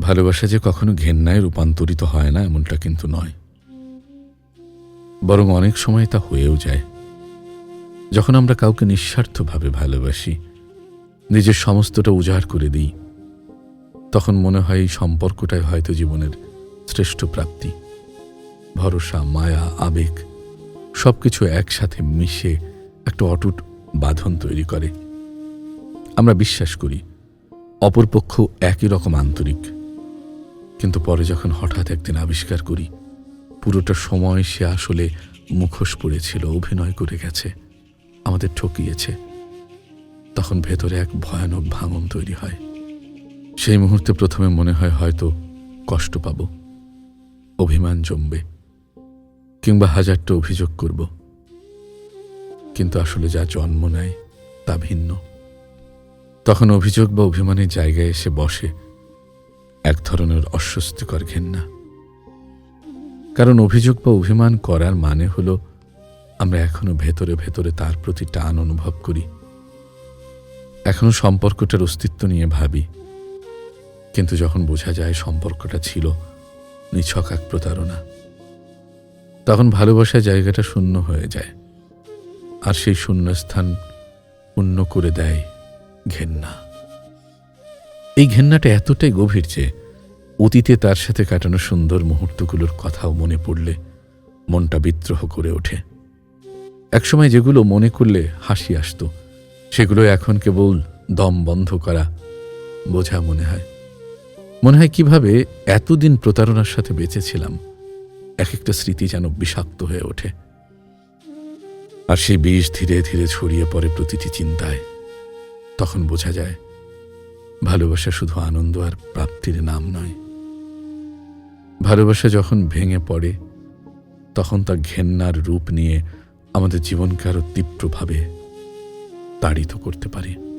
ভালোবাসা যে কখনো ঘেন্নায় রূপান্তরিত হয় না, এমনটা কিন্তু নয়। বরং অনেক সময় তা হয়েও যায়। যখন আমরা কাউকে নিঃস্বার্থভাবে ভালোবাসি, নিজের সমস্তটা উজাড় করে দিই, তখন মনে হয় এই সম্পর্কটাই হয়তো জীবনের শ্রেষ্ঠ প্রাপ্তি। ভরসা, মায়া, আবেগ সব কিছু একসাথে মিশে একটা অটুট বাঁধন তৈরি করে। আমরা বিশ্বাস করি, অপরপক্ষ একই রকম আন্তরিক। কিন্তু পরে যখন হঠাৎ একদিন আবিষ্কার করি, পুরোটা সময় সে আসলে মুখোশ পড়েছিল, অভিনয় করে গেছে, আমাদের ঠকিয়েছে। তখন ভেতরে এক ভয়ানক ভাঙন তৈরি হয়। সেই মুহূর্তে প্রথমে মনে হয় হয়তো কষ্ট পাব, অভিমান জমবে, কিংবা হাজারটা অভিযোগ করব। কিন্তু আসলে যা জন্ম নেয় তা ভিন্ন। তখন অভিযোগ বা অভিমানের জায়গায় এসে বসে এক ধরনের অস্বস্তিকর ঘেন্না কারণ অভিযোগ বা অভিমান করার মানে হলো, আমরা এখনও ভেতরে ভেতরে তার প্রতি টান অনুভব করি। এখনও সম্পর্কটার অস্তিত্ব নিয়ে ভাবি। কিন্তু যখন বোঝা যায় সম্পর্কটা ছিল নিছক এক প্রতারণা, তখন ভালোবাসার জায়গাটা শূন্য হয়ে যায়। আর সেই শূন্যস্থান পূর্ণ করে দেয় ঘেন্না এই ঘেন্নাটা এতটাই গভীর যে অতীতে তার সাথে কাটানো সুন্দর মুহূর্তগুলোর কথাও মনে পড়লে মনটা বিদ্রোহ করে ওঠে। একসময় যেগুলো মনে করলে হাসি আসতো, সেগুলো এখন কেবল দম বন্ধ করা বোঝা মনে হয়। মনে হয় কীভাবে এতদিন প্রতারণার সাথে বেঁচেছিলাম এক একটা স্মৃতি যেন বিষাক্ত হয়ে ওঠে। আর সেই বিষ ধীরে ধীরে ছড়িয়ে পড়ে প্রতিটি চিন্তায়। তখন বোঝা যায়, ভালোবাসা শুধু আনন্দ আর প্রাপ্তির নাম নয়। ভালোবাসা যখন ভেঙে পড়ে, তখন তা ঘেন্নার রূপ নিয়ে আমাদের জীবনকে আরও তীব্রভাবে তাড়িত করতে পারে।